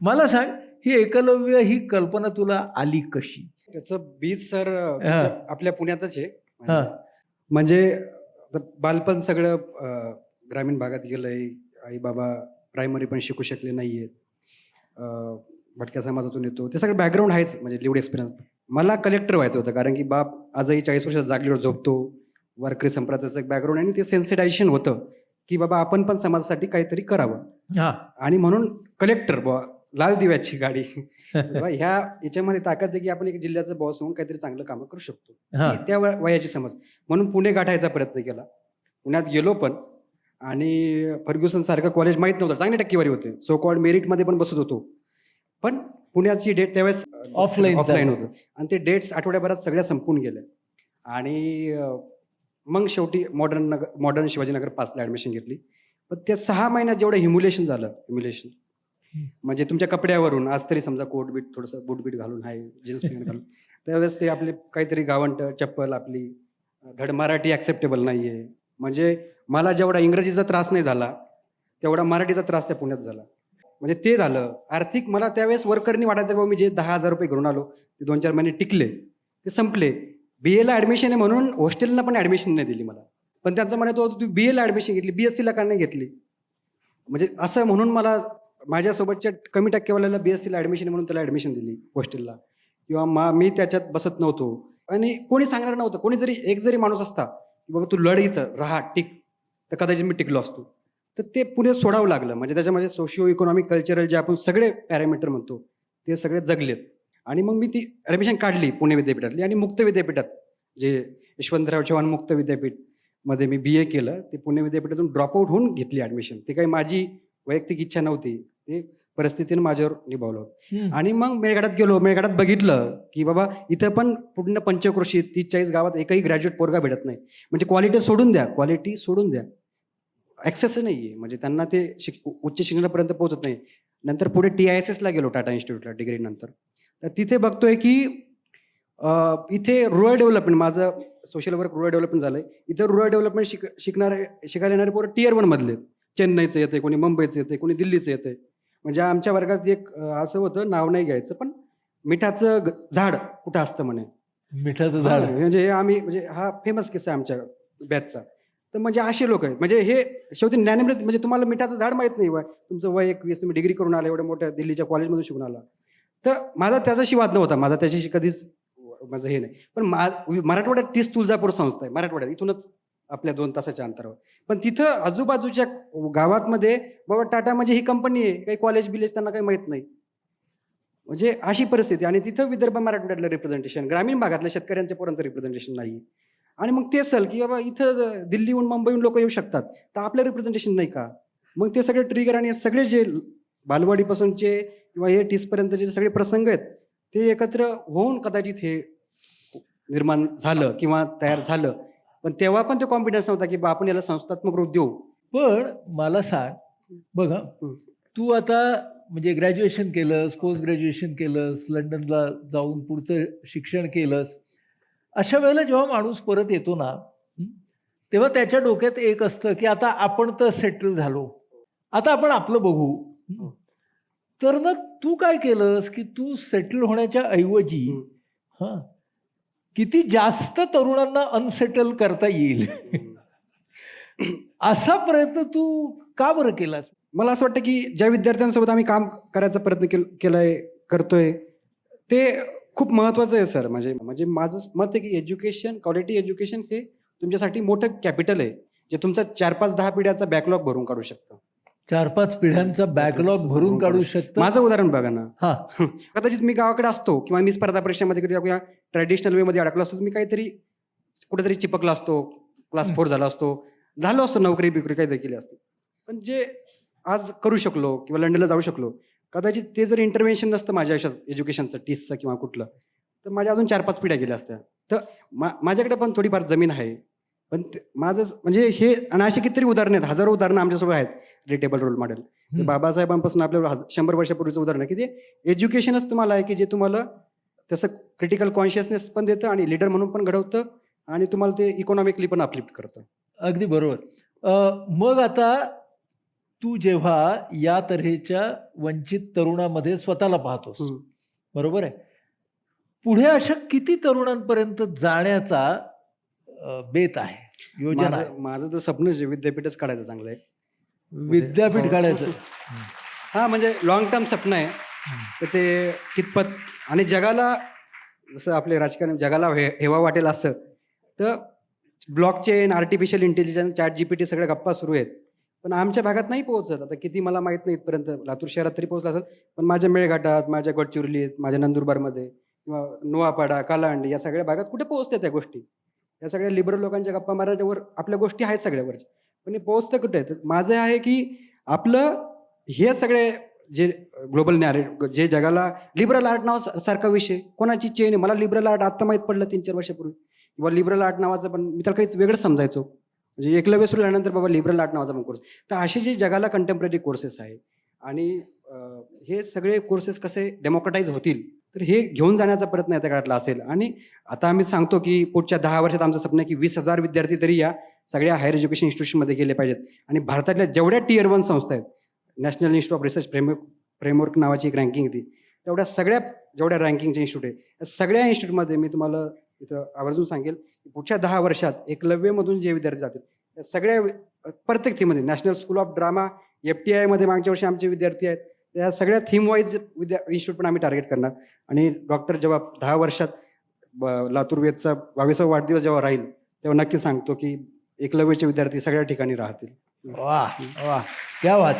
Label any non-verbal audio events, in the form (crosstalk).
मला सांग ही एकलव्य ही कल्पना तुला आली कशी? त्याचं बीज सर हा. आपल्या पुण्यातच आहे. म्हणजे बालपण सगळं ग्रामीण भागात गेलंय. आई बाबा प्रायमरी पण शिकू शकले नाहीयेत. भटक्या समाजातून येतो. ते सगळं बॅकग्राऊंड आहेच म्हणजे लिव्ड एक्सपिरियन्स मला कलेक्टर व्हायचं होतं कारण की बाप आजही चाळीस वर्षात जागलीवर झोपतो. वारकरी संप्रदायाचं एक बॅकग्राऊंड आणि ते सेन्सिटायझेशन होतं की बाबा आपण पण समाजासाठी काहीतरी करावं. आणि म्हणून कलेक्टर लाल दिव्याची गाडी. (laughs) बाबा ह्या याच्यामध्ये ताकद आहे की आपण एक जिल्ह्याचं बॉस होऊन काहीतरी चांगलं कामं करू शकतो. हा. त्या वय- वयाची समज. म्हणून पुणे गाठायचा प्रयत्न केला. पुण्यात गेलो पण आणि फर्ग्युसन सारखं कॉलेज माहीत नव्हतं. चांगली टक्केवारी होते. सो कॉल्ड मेरिटमध्ये पण बसत होतो. पण पुण्याची डेट त्यावेळेस Offline ऑफलाईन झालं. होतं. आणि ते डेट्स आठवड्याभरात सगळ्या संपून गेल्या. आणि अं, मग शेवटी मॉडर्न नगर मॉडर्न शिवाजीनगर पाचला ॲडमिशन घेतली. पण त्या सहा महिन्यात जेवढं हिम्युलेशन झालं हिम्युलेशन. म्हणजे तुमच्या कपड्यावरून आज तरी समजा कोट बीट थोडंसं बूट बीट घालून आहे जीन्स पॅन्ट घालून (laughs) त्यावेळेस ते आपले काहीतरी गावंट चप्पल आपली धड मराठी ॲक्सेप्टेबल नाही आहे म्हणजे मला जेवढा इंग्रजीचा त्रास नाही झाला तेवढा मराठीचा त्रास त्या पुण्यात झाला. म्हणजे ते झालं. आर्थिक मला त्यावेळेस वर्करनी वाटायचं बाबा मी जे दहा हजार रुपये घेऊन आलो ते दोन चार महिने टिकले ते संपले. बी एला ॲडमिशन आहे म्हणून हॉस्टेलला पण ॲडमिशन नाही दिली मला. पण त्यांचं म्हणत होतं तू बी एला ॲडमिशन घेतली बी एस सीला का नाही घेतली? म्हणजे असं म्हणून मला माझ्यासोबतच्या कमी टक्केवाल्याला बी एस सीला ॲडमिशन म्हणून त्याला ॲडमिशन दिली हॉस्टेलला किंवा मा मी त्याच्यात बसत नव्हतो. आणि कोणी सांगणार नव्हतं. कोणी जरी एक जरी माणूस असता की बाबा तू लढ इथं राहा टिक. तर कदाचित मी टिकलो असतो. तर ते पुणे सोडावं लागलं. म्हणजे त्याच्यामध्ये सोशिओ इकॉनॉमिक कल्चरल जे आपण सगळे पॅरामीटर म्हणतो ते सगळे जगलेत. आणि मग मी ती ॲडमिशन काढली पुणे विद्यापीठातली आणि मुक्त विद्यापीठात जे यशवंतराव चव्हाण मुक्त विद्यापीठमध्ये मी बी ए केलं ते पुणे विद्यापीठातून ड्रॉपआउट होऊन घेतली ॲडमिशन ते काही माझी वैयक्तिक इच्छा नव्हती. ते परिस्थितीनं माझ्यावर निभावलं. आणि मग मेळघाटात गेलो. मेळघाटात बघितलं की बाबा इथं पण पूर्ण पंचक्रोशी तीस चाळीस गावात एकही ग्रॅज्युएट पोरगा भेटत नाही. म्हणजे क्वालिटी सोडून द्या. क्वालिटी सोडून द्या. ॲक्सेस नाही आहे म्हणजे त्यांना ते शिक उच्च शिक्षणापर्यंत पोहोचत नाही. नंतर पुढे टी आय एस एसला गेलो टाटा इन्स्टिट्यूटला डिग्री नंतर. तर तिथे बघतोय की इथे रुरल डेव्हलपमेंट माझं सोशल वर्क रुरल डेव्हलपमेंट झालंय. इथे रुरल डेव्हलपमेंट शिक शिकणारे शिकायला येणारे पोरं टियर वन मधले चेन्नईचं येते कोणी मुंबईचं येते कोणी दिल्लीचं येते म्हणजे आमच्या वर्गात एक असं होतं नाव नाही घ्यायचं पण मिठाचं झाड कुठं असतं म्हणे. मिठाचं झाड. म्हणजे हे आम्ही म्हणजे हा फेमस किस्सा आहे आमच्या बॅचचा तर म्हणजे असे लोक आहेत. म्हणजे हे शेवटी ज्ञानमृत म्हणजे तुम्हाला मिठाचं झाड माहीत नाही वय. तुमचं वय एकवीस तुम्ही डिग्री करून आला एवढ्या मोठ्या दिल्लीच्या कॉलेजमधून शिकून आला. तर माझा त्याच्याशी वाद नव्हता. माझा त्याच्याशी कधीच माझं हे नाही. पण मा मराठवाड्यात तीस तुळजापूर संस्था आहे मराठवाड्यात इथूनच. आपल्या दोन तासाच्या अंतरावर. पण तिथं आजूबाजूच्या गावातमध्ये बाबा टाटा म्हणजे ही कंपनी आहे काही कॉलेज बिलेज त्यांना काही माहीत नाही. म्हणजे अशी परिस्थिती आणि तिथं विदर्भ मराठवाड्यातलं रिप्रेझेंटेशन ग्रामीण भागातल्या शेतकऱ्यांच्या पोरांचं रिप्रेझेंटेशन नाही. आणि मग ते असेल की बाबा इथं दिल्लीहून मुंबईहून लोक येऊ शकतात तर आपलं रिप्रेझेंटेशन नाही का? मग ते सगळे ट्रिगर आणि सगळे जे बालवाडीपासूनचे किंवा हे टीसपर्यंतचे जे सगळे प्रसंग आहेत ते एकत्र होऊन कदाचित हे निर्माण झालं किंवा तयार झालं. पण तेव्हा पण तो कॉन्फिडन्स नव्हता की बा आपण याला संस्थात्मक रूप देऊ पण मला सांग बघ. तू आता म्हणजे ग्रॅज्युएशन केलंस पोस्ट ग्रॅज्युएशन केलंस लंडनला जाऊन पुढचं शिक्षण केलंस अशा वेळेला जेव्हा माणूस परत येतो ना तेव्हा त्याच्या डोक्यात एक असतं की आता आपण तर सेटल झालो आता आपण आपलं बघू. तर मग तू काय केलंस की तू सेटल होण्याच्या ऐवजी हं. किती जास्त तरुणांना अनसेटल करता येईल? असा प्रयत्न तू का बरं केलास? मला असं वाटतं की ज्या विद्यार्थ्यांसोबत आम्ही काम करायचा प्रयत्न केल केलाय करतोय ते खूप महत्वाचं आहे सर. म्हणजे म्हणजे माझं मत आहे की एज्युकेशन क्वालिटी एज्युकेशन हे तुमच्यासाठी मोठं कॅपिटल आहे जे तुमचा चार पाच दहा पिढ्याचा बॅकलॉग भरून काढू शकतं. चार पाच पिढ्यांचा बॅकलॉग भरून काढू शकतो. माझं उदाहरण बघा ना. हा. (laughs) कदाचित मी गावाकडे असतो किंवा मी स्पर्धा परीक्षेमध्ये किंवा ट्रॅडिशनल वे मध्ये अडकलो असतो मी काहीतरी कुठेतरी चिपकला असतो क्लास फोर झाला असतो. झालो असतो नोकरी बिकरी काहीतरी केली असते. पण जे आज करू शकलो किंवा लंडनला जाऊ शकलो कदाचित ते जर इंटरव्हेन्शन नसतं माझ्या आयुष्यात एज्युकेशनचं टीसचं किंवा कुठलं तर माझ्या अजून चार पाच पिढ्या गेल्या असत्या. तर मा माझ्याकडे पण थोडीफार जमीन आहे. पण माझं म्हणजे हे आणि अशी कितीतरी उदाहरणं आहेत हजारो उदाहरणं आमच्यासोबत आहेत. Readable role model. बाबासाहेबांपासून आपल्याला शंभर वर्षापूर्वीचं उदाहरण आहे की ते एज्युकेशनच तुम्हाला आहे की जे तुम्हाला तसं क्रिटिकल कॉन्शियसनेस पण देतं आणि लीडर म्हणून पण घडवतं आणि तुम्हाला ते इकॉनॉमिकली पण अपलिफ्ट करतं अगदी बरोबर मग आता तू जेव्हा या तऱ्हेच्या वंचित तरुणामध्ये स्वतःला पाहतोस. बरोबर आहे पुढे अशा किती तरुणांपर्यंत जाण्याचा बेत आहे योजना? माझं तर स्वप्नच आहे विद्यापीठच काढायचं चांगलं आहे विद्यापीठ हो. काढायचं. हा म्हणजे लॉंग टर्म स्वप्न आहे. तर ते कितपत आणि जगाला जसं आपले राजकारण जगाला हे हेवा वाटेल असं. तर blockchain artificial intelligence chat G P T सगळ्या गप्पा सुरू आहेत. पण आमच्या भागात नाही पोहोचत. आता किती मला माहीत नाही इथपर्यंत. लातूर शहरात तरी पोहोचला असेल. पण माझ्या मेळघाटात माझ्या गडचिरोलीत माझ्या नंदुरबारमध्ये किंवा नोआपाडा कालांडी या सगळ्या भागात कुठे पोहोचते त्या गोष्टी? या सगळ्या लिबरल लोकांच्या गप्पा मारण्यावर आपल्या गोष्टी आहेत सगळ्यावरच्या. पण हे पोहोचतं कुठे? माझं आहे की आपलं हे सगळे जे ग्लोबल नॅरेट जे जगाला लिबरल आर्ट नाव सारखा विषय कोणाची चेन आहे? मला लिबरल आर्ट आत्ता माहीत पडलं तीन चार वर्षापूर्वी. किंवा लिबरल आर्ट नावाचं पण मी त्याला काहीच वेगळंच समजायचो. म्हणजे एकलव्य सुरू झाल्यानंतर बाबा लिबरल आर्ट नावाचा पण कोर्स तर असे जे जगाला कंटेम्पररी कोर्सेस आहे आणि हे सगळे कोर्सेस कसे डेमोक्रेटाईज होतील? तर हे घेऊन जाण्याचा प्रयत्न त्या काळातला असेल. आणि आता आम्ही सांगतो की पुढच्या दहा वर्षात आमचं स्वप्न आहे की वीस हजार विद्यार्थी तरी या सगळ्या हायर एज्युकेशन इन्स्टिट्यूशनमध्ये गेले पाहिजेत. आणि भारतातल्या जेवढ्या टीयर वन संस्था आहेत national institute of research framework framework नावाची एक रँकिंग होती तेवढ्या सगळ्या जेवढ्या रँकिंगचे इन्स्टिट्यूट आहे सगळ्या इन्स्टिट्यूटमध्ये मी तुम्हाला इथं आवर्जून सांगेल की पुढच्या दहा वर्षात एकलव्यमधून जे विद्यार्थी जातील त्या सगळ्या प्रत्येक थीमध्ये national school of drama F T आयमध्ये मागच्या वर्षी आमचे विद्यार्थी आहेत त्या सगळ्या थीम वाईज विद्या इन्स्टिट्यूट पण आम्ही टार्गेट करणार. आणि डॉक्टर जेव्हा दहा वर्षात लातूर वेदचा बावीसावा वाढदिवस जेव्हा राहील तेव्हा नक्की सांगतो की एकलव्यचे विद्यार्थी सगळ्या ठिकाणी राहतील. वा वा क्या बात.